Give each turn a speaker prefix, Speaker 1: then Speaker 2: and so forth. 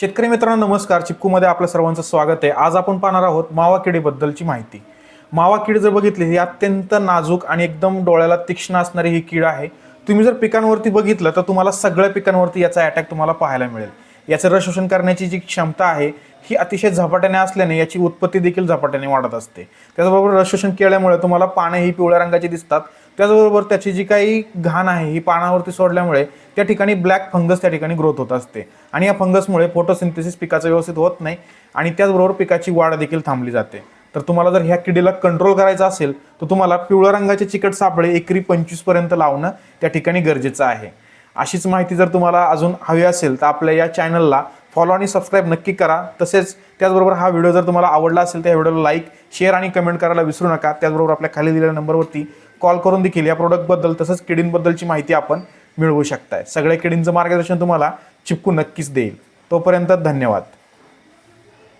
Speaker 1: शेतकरी मित्रांनो नमस्कार. चिपकूमध्ये आपलं सर्वांचं स्वागत आहे. आज आपण पाहणार आहोत मावा किडीबद्दलची माहिती. मावा किड जर बघितली ही अत्यंत नाजूक आणि एकदम डोळ्याला तीक्ष्ण असणारी ही कीड आहे. तुम्ही जर पिकांवरती बघितलं तर तुम्हाला सगळ्या पिकांवरती याचा अटॅक तुम्हाला पाहायला मिळेल. याचं रसशोषण करण्याची जी क्षमता आहे ही अतिशय झपाट्याने असल्याने याची उत्पत्ती देखील झपाट्याने वाढत असते. त्याचबरोबर रसशोषण केल्यामुळे तुम्हाला पाने ही पिवळ्या रंगाची दिसतात. त्याचबरोबर त्याची जी काही घाण आहे ही पानावरती सोडल्यामुळे त्या ठिकाणी ब्लॅक फंगस त्या ठिकाणी ग्रोथ होत असते. आणि या फंगसमुळे फोटोसिंथेसिस पिकाचं व्यवस्थित होत नाही आणि त्याचबरोबर पिकाची वाढ देखील थांबली जाते. तर तुम्हाला जर ह्या किडीला कंट्रोल करायचा असेल तर तुम्हाला पिवळ्या रंगाचे चिकट सापळे एकरी पंचवीसपर्यंत लावणं त्या ठिकाणी गरजेचं आहे. अशीच माहिती जर तुम्हाला अजून हवी असेल तर आपल्या या चॅनलला फॉलो आणि सबस्क्राईब नक्की करा. तसेच त्याचबरोबर हा व्हिडिओ जर तुम्हाला आवडला असेल तर या व्हिडिओला लाईक शेअर आणि कमेंट करायला विसरू नका. त्याचबरोबर आपल्या खाली दिलेल्या नंबरवरती कॉल करून देखील या प्रोडक्टबद्दल तसंच किडींबद्दलची माहिती आपण मिळवू शकताय. सगळ्या किडींचं मार्गदर्शन तुम्हाला चिपकू नक्कीच देईल. तोपर्यंत धन्यवाद.